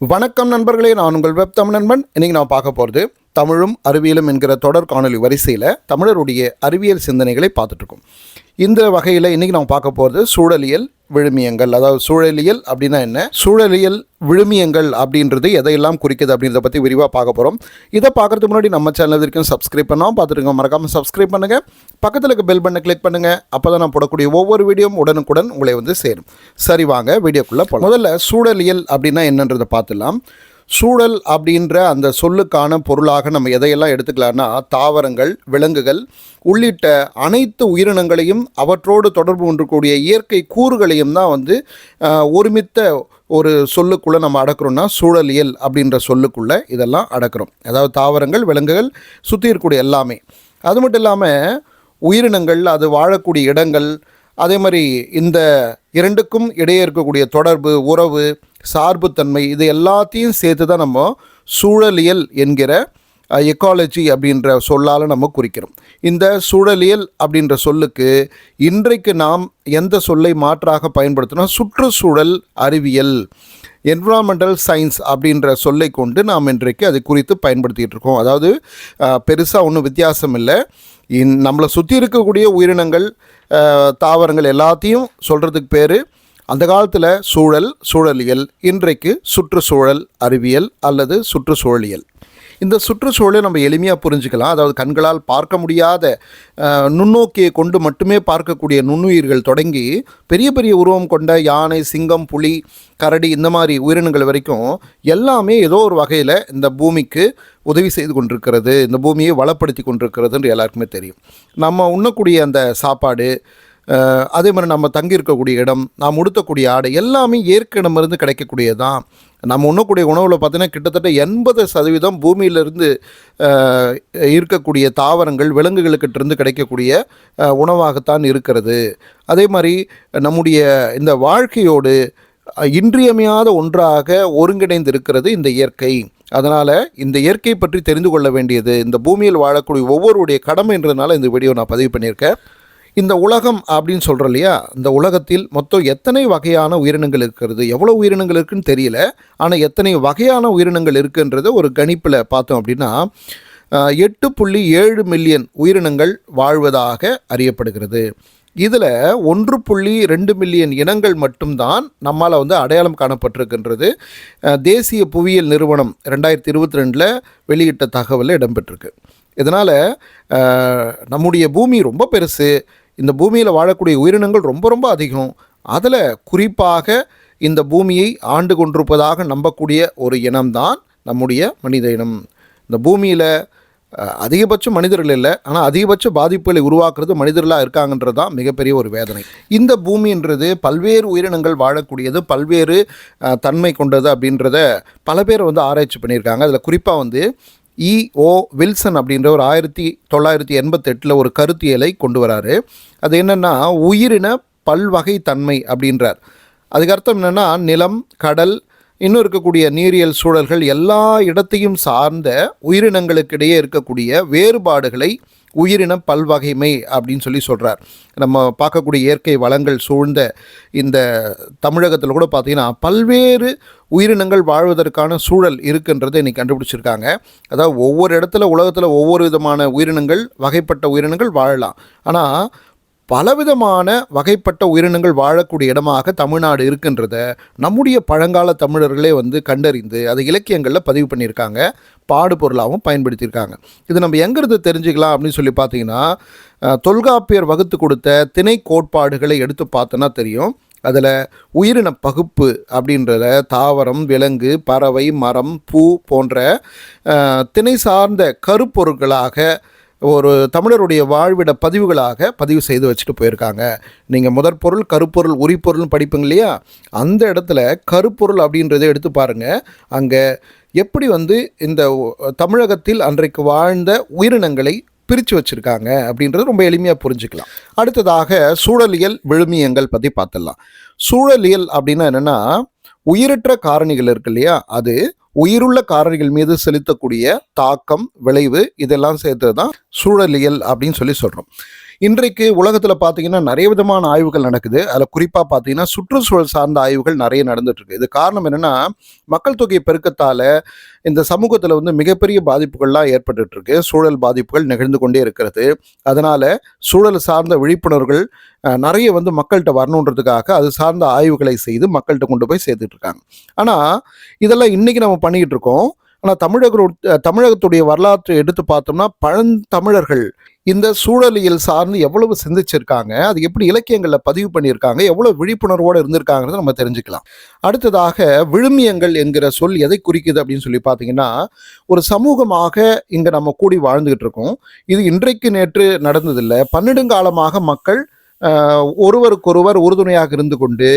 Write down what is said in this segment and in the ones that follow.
வணக்கம் நண்பர்களே நான் உங்கள் வெப் தமிழ் நண்பன். இன்னைக்கு நான் பார்க்க போகிறது தமிழும் அறிவியலும் என்கிற தொடர் காணொலி வரிசையில் தமிழருடைய அறிவியல் சிந்தனைகளை பார்த்துட்ருக்கோம். இந்த வகையில் இன்றைக்கி நம்ம பார்க்க போகிறது சூழலியல் விழுமியங்கள். அதாவது சூழலியல் அப்படின்னா என்ன? சூழலியல் விழுமியங்கள் அப்படின்றது எதையெல்லாம் குறிக்குது அப்படின்றத பற்றி விரிவாக பார்க்க போகிறோம் இதை பார்க்கறதுக்கு முன்னாடி நம்ம சேனல் வரைக்கும் சப்ஸ்கிரைப் பண்ணாமல் பார்த்துருங்க. மறக்காமல் சப்ஸ்கிரைப் பண்ணுங்கள் பக்கத்தில் இருக்க பெல் பண்ணை கிளிக் பண்ணுங்கள் அப்போ தான் நான் போடக்கூடிய ஒவ்வொரு வீடியோவும் உடனுக்குடன் உங்களை வந்து சேரும். சரி வாங்க வீடியோக்குள்ளே போகலாம் முதல்ல சூழலியல் அப்படின்னா என்னன்றதை பார்த்துலாம் சூழல் அப்படின்ற அந்த சொல்லுக்கான பொருளாக நம்ம எதையெல்லாம் எடுத்துக்கலாம்னா தாவரங்கள் விலங்குகள் உள்ளிட்ட அனைத்து உயிரினங்களையும் அவற்றோடு தொடர்பு கொண்டிருக்கக்கூடிய இயற்கை கூறுகளையும் தான் வந்து ஒருமித்த ஒரு சொல்லுக்குள்ளே நம்ம அடக்கிறோம்னா சூழலியல் அப்படின்ற சொல்லுக்குள்ளே இதெல்லாம் அடக்கிறோம். அதாவது தாவரங்கள் விலங்குகள் சுற்றி இருக்கக்கூடிய எல்லாமே. அது மட்டும் இல்லாமல் உயிரினங்கள் அது வாழக்கூடிய இடங்கள் அதே மாதிரி இந்த இரண்டுக்கும் இடையே இருக்கக்கூடிய தொடர்பு உறவு சார்புத்தன்மை இது எல்லாத்தையும் சேர்த்து தான் நம்ம சூழலியல் என்கிற எக்காலஜி அப்படின்ற சொல்லால் நம்ம குறிக்கிறோம். இந்த சூழலியல் அப்படின்ற சொல்லுக்கு இன்றைக்கு நாம் எந்த சொல்லை மாற்றாக பயன்படுத்தினா சுற்றுச்சூழல் அறிவியல் என்விரான்மெண்டல் சயின்ஸ் அப்படின்ற சொல்லை கொண்டு நாம் இன்றைக்கு அது குறித்து பயன்படுத்திகிட்டு இருக்கோம். அதாவது பெருசாக ஒன்றும் வித்தியாசம் இல்லை. இன் நம்மளை சுற்றி இருக்கக்கூடிய உயிரினங்கள் தாவரங்கள் எல்லாத்தையும் சொல்கிறதுக்கு பேர் அந்த காலத்தில் சூழல் சூழலியல் இன்றைக்கு சுற்றுச்சூழல் அறிவியல் அல்லது சுற்றுச்சூழலியல். இந்த சுற்றுச்சூழலை நம்ம எளிமையாக புரிஞ்சுக்கலாம். அதாவது கண்களால் பார்க்க முடியாத நுண்ணோக்கியை கொண்டு மட்டுமே பார்க்கக்கூடிய நுண்ணுயிர்கள் தொடங்கி பெரிய பெரிய உருவம் கொண்ட யானை சிங்கம் புலி கரடி இந்த மாதிரி உயிரினங்கள் வரைக்கும் எல்லாமே ஏதோ ஒரு வகையில் இந்த பூமிக்கு உதவி செய்து கொண்டிருக்கிறது. இந்த பூமியை வளப்படுத்தி கொண்டிருக்கிறதுன்னு எல்லாருக்குமே தெரியும். நம்ம உண்ணக்கூடிய அந்த சாப்பாடு அதே மாதிரி நம்ம தங்கி இருக்கக்கூடிய இடம் நாம் உடுத்தக்கூடிய ஆடை எல்லாமே இயற்கையிடமிருந்து கிடைக்கக்கூடியது தான் நம்ம உண்ணக்கூடிய உணவில் பார்த்தீங்கன்னா கிட்டத்தட்ட எண்பது சதவீதம் பூமியிலிருந்து இருக்கக்கூடிய தாவரங்கள் விலங்குகளுக்கிட்டிருந்து கிடைக்கக்கூடிய உணவாகத்தான் இருக்கிறது. அதே மாதிரி நம்முடைய இந்த வாழ்க்கையோடு இன்றியமையாத ஒன்றாக ஒருங்கிணைந்து இருக்கிறது இந்த இயற்கை. அதனால் இந்த இயற்கை பற்றி தெரிந்து கொள்ள வேண்டியது இந்த பூமியில் வாழக்கூடிய ஒவ்வொருடைய கடமைன்றதுனால இந்த வீடியோ நான் பதிவு பண்ணியிருக்கேன். இந்த உலகம் அப்படின்னு சொல்கிறோம் இல்லையா? இந்த உலகத்தில் மொத்தம் எத்தனை வகையான உயிரினங்கள் இருக்கிறது? எவ்வளோ உயிரினங்கள் இருக்குன்னு தெரியல. ஆனால் எத்தனை வகையான உயிரினங்கள் இருக்குன்றத ஒரு கணிப்பில் பார்த்தோம் அப்படின்னா எட்டு புள்ளி ஏழு மில்லியன் உயிரினங்கள் வாழ்வதாக அறியப்படுகிறது. இதில் ஒன்று புள்ளி ரெண்டு மில்லியன் இனங்கள் மட்டும்தான் நம்மால் வந்து அடையாளம் காணப்பட்டிருக்கின்றது. தேசிய புவியியல் நிறுவனம் ரெண்டாயிரத்தி இருபத்தி ரெண்டில் வெளியிட்ட தகவலில் இடம்பெற்றிருக்கு. இதனால் நம்முடைய பூமி ரொம்ப பெருசு. இந்த பூமியில் வாழக்கூடிய உயிரினங்கள் ரொம்ப ரொம்ப அதிகம். அதில் குறிப்பாக இந்த பூமியை ஆண்டு கொண்டிருப்பதாக நம்பக்கூடிய ஒரு இனம்தான் நம்முடைய மனித இனம். இந்த பூமியில் அதிகபட்சம் மனிதர்கள் இல்லை. ஆனால் அதிகபட்ச பாதிப்புகளை உருவாக்குறது மனிதர்களாக இருக்காங்கன்றது தான் மிகப்பெரிய ஒரு வேதனை. இந்த பூமின்றது பல்வேறு உயிரினங்கள் வாழக்கூடியது பல்வேறு தன்மை கொண்டது அப்படின்றத பல பேர் வந்து ஆராய்ச்சி பண்ணியிருக்காங்க. அதில் குறிப்பாக வந்து இஓ வில்சன் அப்படின்ற ஒரு ஆயிரத்தி தொள்ளாயிரத்தி எண்பத்தெட்டில் ஒரு கருத்தியலை கொண்டு வராரு. அது என்னென்னா உயிரின பல்வகை தன்மை அப்படின்றார். அதுக்கு அர்த்தம் என்னென்னா நிலம் கடல் இன்னும் இருக்கக்கூடிய நீரியல் சூழல்கள் எல்லா இடத்தையும் சார்ந்த உயிரினங்களுக்கிடையே இருக்கக்கூடிய வேறுபாடுகளை உயிரின பல்வகைமை அப்படின்னு சொல்லி சொல்கிறார் நம்ம பார்க்கக்கூடிய இயற்கை வளங்கள் சூழ்ந்த இந்த தமிழகத்தில் கூட பார்த்திங்கன்னா பல்வேறு உயிரினங்கள் வாழ்வதற்கான சூழல் இருக்குன்றதை இன்னைக்கு கண்டுபிடிச்சிருக்காங்க. அதாவது ஒவ்வொரு இடத்துல உலகத்தில் ஒவ்வொரு விதமான உயிரினங்கள் வகைப்பட்ட உயிரினங்கள் வாழலாம். ஆனால் பலவிதமான வகைப்பட்ட உயிரினங்கள் வாழக்கூடிய இடமாக தமிழ்நாடு இருக்கின்றத நம்முடைய பழங்கால தமிழர்களே வந்து கண்டறிந்து அதை இலக்கியங்களில் பதிவு பண்ணியிருக்காங்க. பாடுபொருளாகவும் பயன்படுத்தியிருக்காங்க. இது நம்ம எங்கிறது தெரிஞ்சுக்கலாம் அப்படின்னு சொல்லி பார்த்தீங்கன்னா தொல்காப்பியர் வகுத்து கொடுத்த திணை கோட்பாடுகளை எடுத்து பார்த்தோன்னா தெரியும். அதில் உயிரின பகுப்பு அப்படின்றத தாவரம் விலங்கு பறவை மரம் பூ போன்ற திணை சார்ந்த கருப்பொருட்களாக ஒரு தமிழருடைய வாழ்விட பதிவுகளாக பதிவு செய்து வச்சுட்டு போயிருக்காங்க. நீங்கள் முதற் பொருள் கருப்பொருள் உரிப்பொருள்னு படிப்பீங்க இல்லையா? அந்த இடத்துல கருப்பொருள் அப்படின்றத எடுத்து பாருங்கள் அங்கே எப்படி வந்து இந்த தமிழகத்தில் அன்றைக்கு வாழ்ந்த உயிரினங்களை பிரித்து வச்சுருக்காங்க அப்படின்றது ரொம்ப எளிமையாக புரிஞ்சுக்கலாம். அடுத்ததாக சூழலியல் விழுமியங்கள் பற்றி பார்த்துடலாம். சூழலியல் அப்படின்னா என்னென்னா உயிரற்ற காரணிகள் இருக்கு இல்லையா? அது உயிருள்ள காரணிகள் மீது செலுத்தக்கூடிய தாக்கம் விளைவு இதெல்லாம் சேர்த்து தான் சூழலியல் அப்படின்னு சொல்லி சொல்கிறோம் இன்றைக்கு உலகத்தில் பார்த்தீங்கன்னா நிறைய விதமான ஆய்வுகள் நடக்குது. அதில் குறிப்பாக பார்த்தீங்கன்னா சுற்றுச்சூழல் சார்ந்த ஆய்வுகள் நிறைய நடந்துட்டு இருக்கு இது காரணம் என்னன்னா மக்கள் தொகை பெருக்கத்தால் இந்த சமூகத்தில் வந்து மிகப்பெரிய பாதிப்புகள்லாம் ஏற்பட்டுட்டு இருக்கு சூழல் பாதிப்புகள் நிகழ்ந்து கொண்டே இருக்கிறது. அதனால சூழல் சார்ந்த விழிப்புணர்வுகள் நிறைய வந்து மக்கள்கிட்ட வரணுன்றதுக்காக அது சார்ந்த ஆய்வுகளை செய்து மக்கள்கிட்ட கொண்டு போய் சேர்த்துட்டு இருக்காங்க ஆனால் இதெல்லாம் இன்னைக்கு நம்ம பண்ணிக்கிட்டு இருக்கோம். ஆனால் தமிழக தமிழகத்துடைய வரலாற்றை எடுத்து பார்த்தோம்னா பழந்தமிழர்கள் இந்த சூழலியல் சார்ந்து எவ்வளவு சிந்திச்சிருக்காங்க அது எப்படி இலக்கியங்களில் பதிவு பண்ணியிருக்காங்க எவ்வளவு விழிப்புணர்வோடு இருந்திருக்காங்கிறத நம்ம தெரிஞ்சுக்கலாம். அடுத்ததாக விழுமியங்கள் என்கிற சொல் எதை குறிக்குது அப்படின்னு சொல்லி பார்த்தீங்கன்னா ஒரு சமூகமாக இங்கே நம்ம கூடி வாழ்ந்துகிட்டு இருக்கோம். இது இன்றைக்கு நேற்று நடந்ததில்லை. பன்னெடுங்காலமாக மக்கள் ஒருவருக்கொருவர் உறுதுணையாக இருந்து கொண்டு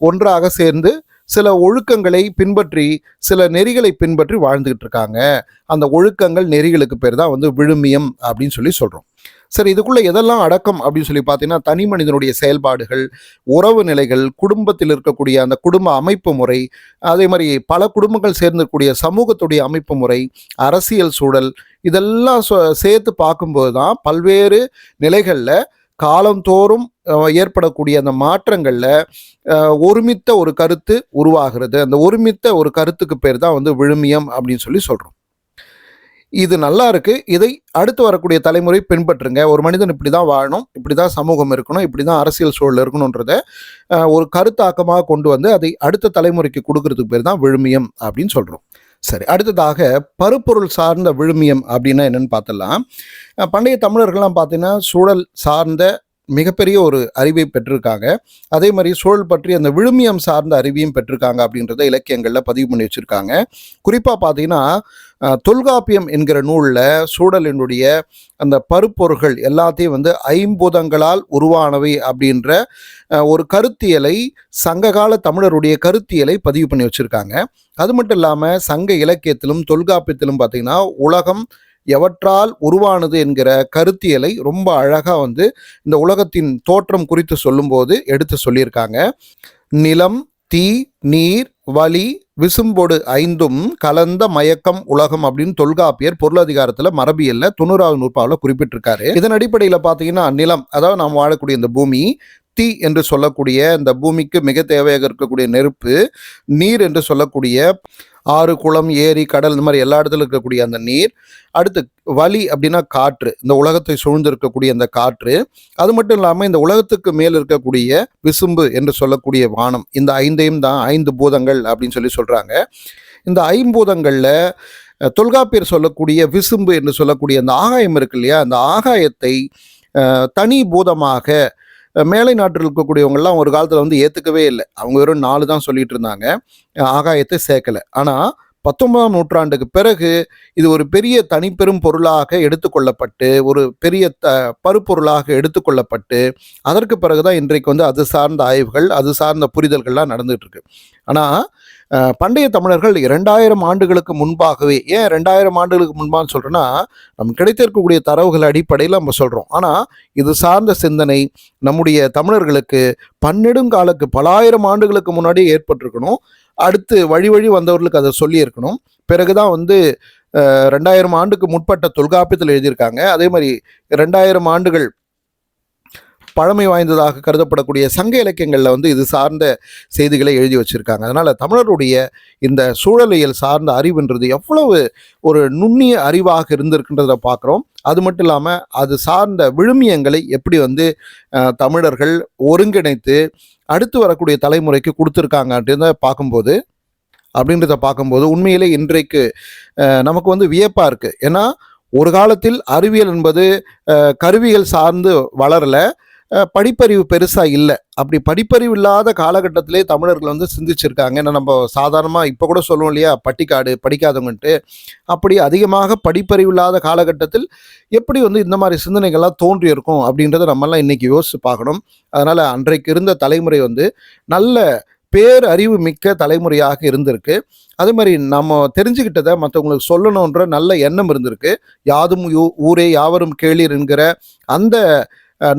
ஒன்றாக சேர்ந்து சில ஒழுக்கங்களை பின்பற்றி சில நெறிகளை பின்பற்றி வாழ்ந்துகிட்டு இருக்காங்க. அந்த ஒழுக்கங்கள் நெறிகளுக்கு பேர் தான் வந்து விழுமியம் அப்படின்னு சொல்லி சொல்கிறோம் சரி இதுக்குள்ள எதெல்லாம் அடக்கம் அப்படின்னு சொல்லி பார்த்தீங்கன்னா தனி மனிதனுடைய செயல்பாடுகள் உறவு நிலைகள் குடும்பத்தில் இருக்கக்கூடிய அந்த குடும்ப அமைப்பு முறை அதே மாதிரி பல குடும்பங்கள் சேர்ந்திருக்கக்கூடிய சமூகத்துடைய அமைப்பு முறை அரசியல் சூழல் இதெல்லாம் சேர்த்து பார்க்கும்போது தான் பல்வேறு நிலைகளில் காலந்தோறும் ஏற்படக்கூடிய அந்த மாற்றங்களில் ஒருமித்த ஒரு கருத்து உருவாகிறது. அந்த ஒருமித்த ஒரு கருத்துக்கு பேர் தான் வந்து விழுமியம் அப்படின்னு சொல்லி சொல்கிறோம் இது நல்லா இருக்கு. இதை அடுத்து வரக்கூடிய தலைமுறை பின்பற்றுங்க. ஒரு மனிதன் இப்படி தான் வாழணும் இப்படி தான் சமூகம் இருக்கணும் இப்படி தான் அரசியல் சூழல் இருக்கணுன்றத ஒரு கருத்தாக்கமாக கொண்டு வந்து அதை அடுத்த தலைமுறைக்கு கொடுக்கறதுக்கு பேர் தான் விழுமியம் அப்படின்னு சொல்கிறோம் சரி அடுத்ததாக பருப்பொருள் சார்ந்த விழுமியம் அப்படின்னா என்னென்னு பார்த்தலாம் பண்டைய தமிழர்கள்லாம் பார்த்தீங்கன்னா சூழல் சார்ந்த மிகப்பெரிய ஒரு அறிவை பெற்றிருக்காங்க. அதே மாதிரி சூழல் பற்றி அந்த விழுமியம் சார்ந்த அறிவையும் பெற்றிருக்காங்க அப்படின்றத இலக்கியங்களில் பதிவு பண்ணி வச்சுருக்காங்க. குறிப்பாக பார்த்தீங்கன்னா தொல்காப்பியம் என்கிற நூலில் சூழலினுடைய அந்த பருப்பொருள்கள் எல்லாத்தையும் வந்து ஐம்பூதங்களால் உருவானவை அப்படின்ற ஒரு கருத்தியலை சங்ககால தமிழருடைய கருத்தியலை பதிவு பண்ணி வச்சுருக்காங்க. அது மட்டும் இல்லாமல் சங்க இலக்கியத்திலும் தொல்காப்பியத்திலும் பார்த்தீங்கன்னா உலகம் எவற்றால் உருவானது என்கிற கருத்தியலை ரொம்ப அழகாக வந்து இந்த உலகத்தின் தோற்றம் குறித்து சொல்லும்போது எடுத்து சொல்லியிருக்காங்க. நிலம் தீ நீர் வலி விசும்பொடு ஐந்தும் கலந்த மயக்கம் உலகம் அப்படின்னு தொல்காப்பியர் பொருளதிகாரத்தில் மரபியல்ல தொண்ணூறாவது நூற்பாவில் குறிப்பிட்டிருக்காரு. இதன் அடிப்படையில் பார்த்தீங்கன்னா நிலம் அதாவது நாம் வாழக்கூடிய இந்த பூமி தீ என்று சொல்லக்கூடிய இந்த பூமிக்கு மிக தேவையாக இருக்கக்கூடிய நெருப்பு நீர் என்று சொல்லக்கூடிய ஆறு குளம் ஏரி கடல் இந்த மாதிரி எல்லா இடத்துல இருக்கக்கூடிய அந்த நீர். அடுத்து வலி அப்படின்னா காற்று. இந்த உலகத்தை சூழ்ந்து இருக்கக்கூடிய அந்த காற்று. அது மட்டும் இல்லாமல் இந்த உலகத்துக்கு மேல் இருக்கக்கூடிய விசும்பு என்று சொல்லக்கூடிய வானம். இந்த ஐந்தையும் தான் ஐந்து பூதங்கள் அப்படின்னு சொல்லி சொல்கிறாங்க இந்த ஐம்பூதங்களில் தொல்காப்பியர் சொல்லக்கூடிய விசும்பு என்று சொல்லக்கூடிய அந்த ஆகாயம் இருக்கு இல்லையா? அந்த ஆகாயத்தை தனி பூதமாக மேலை நாட்டில் இருக்கக்கூடியவங்கெல்லாம் ஒரு காலத்தில் வந்து ஏற்றுக்கவே இல்லை. அவங்க வெறும் நாலு தான் சொல்லிட்டு இருந்தாங்க. ஆகாயத்தை சேர்க்கலை. ஆனால் பத்தொன்பதாம் நூற்றாண்டுக்கு பிறகு இது ஒரு பெரிய தனிப்பெரும் பொருளாக எடுத்துக்கொள்ளப்பட்டு ஒரு பெரிய த பருப்பொருளாக எடுத்துக்கொள்ளப்பட்டு அதற்கு பிறகுதான் இன்றைக்கு வந்து அது சார்ந்த ஆய்வுகள் அது சார்ந்த புரிதல்கள்லாம் நடந்துட்டு இருக்கு. ஆனால் பண்டைய தமிழர்கள் இரண்டாயிரம் ஆண்டுகளுக்கு முன்பாகவே ஏன் ரெண்டாயிரம் ஆண்டுகளுக்கு முன்பான்னு சொல்கிறேன்னா நம்ம கிடைத்திருக்கக்கூடிய தரவுகள் அடிப்படையில் நம்ம சொல்கிறோம் ஆனால் இது சார்ந்த சிந்தனை நம்முடைய தமிழர்களுக்கு பன்னெடுங்காலுக்கு பலாயிரம் ஆண்டுகளுக்கு முன்னாடி ஏற்பட்டிருக்கணும். அடுத்து வழி வழி வந்தவர்களுக்கு அதை சொல்லியிருக்கணும். பிறகுதான் வந்து ரெண்டாயிரம் ஆண்டுக்கு முற்பட்ட தொல்காப்பியத்தில் எழுதியிருக்காங்க. அதே மாதிரி ரெண்டாயிரம் ஆண்டுகள் பழமை வாய்ந்ததாக கருதப்படக்கூடிய சங்க இலக்கியங்களில் வந்து இது சார்ந்த செய்திகளை எழுதி வச்சுருக்காங்க. அதனால் தமிழருடைய இந்த சூழலியல் சார்ந்த அறிவுன்றது எவ்வளவு ஒரு நுண்ணிய அறிவாக இருந்திருக்கின்றதை பார்க்குறோம். அது மட்டும் இல்லாமல் அது சார்ந்த விழுமியங்களை எப்படி வந்து தமிழர்கள் ஒருங்கிணைத்து அடுத்து வரக்கூடிய தலைமுறைக்கு கொடுத்துருக்காங்க அப்படின்றத பார்க்கும்போது அப்படின்றத பார்க்கும்போது உண்மையிலே இன்றைக்கு நமக்கு வந்து வியப்பாக இருக்குது ஏன்னா ஒரு காலத்தில் அறிவியல் என்பது கருவிகள் சார்ந்து வளரல. படிப்பறிவு பெருசாக இல்லை. அப்படி படிப்பறிவு இல்லாத காலகட்டத்திலே தமிழர்கள் வந்து சிந்திச்சிருக்காங்க. ஏன்னா நம்ம சாதாரணமாக இப்போ கூட சொல்லுவோம் இல்லையா? பட்டிக்காடு படிக்காதவங்கன்ட்டு. அப்படி அதிகமாக படிப்பறிவு இல்லாத காலகட்டத்தில் எப்படி வந்து இந்த மாதிரி சிந்தனைகள்லாம் தோன்றியிருக்கும் அப்படின்றத நம்மெல்லாம் இன்றைக்கி யோசிச்சு பார்க்கணும். அதனால் அன்றைக்கு இருந்த தலைமுறை வந்து நல்ல பேரறிவு மிக்க தலைமுறையாக இருந்திருக்கு. அதே மாதிரி நம்ம தெரிஞ்சுக்கிட்டதை மற்றவங்களுக்கு சொல்லணுன்ற நல்ல எண்ணம் இருந்திருக்கு. யாதும் யூ- ஊரே யாவரும் கேளீர் என்கிற அந்த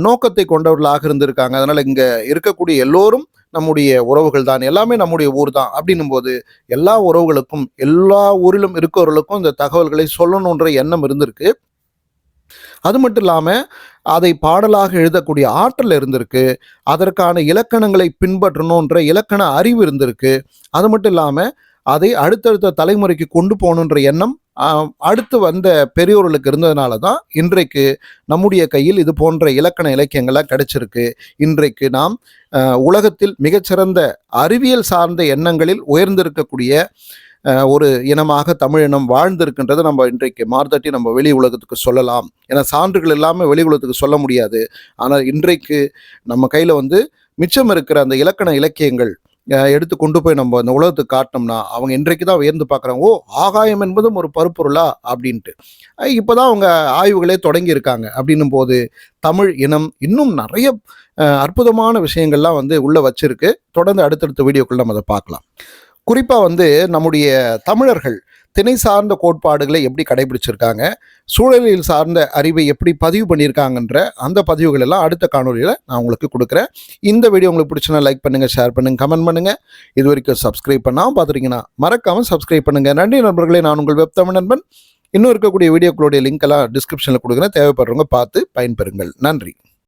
நோக்கத்தை கொண்டவர்களாக இருந்திருக்காங்க. அதனால இங்க இருக்கக்கூடிய எல்லோரும் நம்முடைய உறவுகள் தான். எல்லாமே நம்முடைய ஊர் தான் அப்படின்னும் போது எல்லா உறவுகளுக்கும் எல்லா ஊரிலும் இருக்கவர்களுக்கும் இந்த தகவல்களை சொல்லணுன்ற எண்ணம் இருந்திருக்கு. அது மட்டும் இல்லாமல் அதை பாடலாக எழுதக்கூடிய ஆற்றல் இருந்திருக்கு. அதற்கான இலக்கணங்களை பின்பற்றணுன்ற இலக்கண அறிவு இருந்திருக்கு. அது மட்டும் இல்லாமல் அதை அடுத்தடுத்த தலைமுறைக்கு கொண்டு போகணுன்ற எண்ணம் அடுத்து வந்த பெரியோர்களுக்கு இருந்ததுனால தான் இன்றைக்கு நம்முடைய கையில் இது போன்ற இலக்கண இலக்கியங்களாக கிடைச்சிருக்கு. இன்றைக்கு நாம் உலகத்தில் மிகச்சிறந்த அறிவியல் சார்ந்த எண்ணங்களில் உயர்ந்திருக்கக்கூடிய ஒரு இனமாக தமிழ் இனம் வாழ்ந்திருக்கின்றதை நம்ம இன்றைக்கு மார்தட்டி நம்ம வெளி உலகத்துக்கு சொல்லலாம். ஏன்னா சான்றுகள் இல்லாமல் வெளி உலகத்துக்கு சொல்ல முடியாது. ஆனால் இன்றைக்கு நம்ம கையில் வந்து மிச்சம் இருக்கிற அந்த இலக்கண இலக்கியங்கள் எடுத்து கொண்டு போய் நம்ம அந்த உலகத்துக்கு காட்டினோம்னா அவங்க இன்றைக்கு தான் உயர்ந்து பார்க்குறாங்க. ஓ ஆகாயம் என்பதும் ஒரு பருப்பொருளா? அப்படின்ட்டு. இப்போ தான் அவங்க ஆய்வுகளே தொடங்கியிருக்காங்க. அப்படின்னும் போது தமிழ் இனம் இன்னும் நிறைய அற்புதமான விஷயங்கள்லாம் வந்து உள்ளே வச்சிருக்கு. தொடர்ந்து அடுத்தடுத்த வீடியோக்குள்ள நம்ம அதை பார்க்கலாம். குறிப்பாக வந்து நம்முடைய தமிழர்கள் திணை சார்ந்த கோட்பாடுகளை எப்படி கடைபிடிச்சிருக்காங்க சூழலியல் சார்ந்த அறிவை எப்படி பதிவு பண்ணியிருக்காங்கன்ற அந்த பதிவுகள் எல்லாம் அடுத்த காணொலியில் நான் உங்களுக்கு கொடுக்குறேன். இந்த வீடியோ உங்களுக்கு பிடிச்சுன்னா லைக் பண்ணுங்கள் ஷேர் பண்ணுங்கள் கமெண்ட் பண்ணுங்கள் இது வரைக்கும் சப்ஸ்கிரைப் பண்ணாமல் பார்த்துருக்கீங்கன்னா மறக்காமல் சப்ஸ்கிரைப் பண்ணுங்கள் நன்றி நண்பர்களே நான் உங்கள் வெப் தமிழ் நண்பன். இன்னும் இருக்கக்கூடிய வீடியோக்களுடைய லிங்க் எல்லாம் டிஸ்கிரிப்ஷனில் கொடுக்குறேன். தேவைப்படுறவங்க பார்த்து பயன்பெறுங்கள். நன்றி.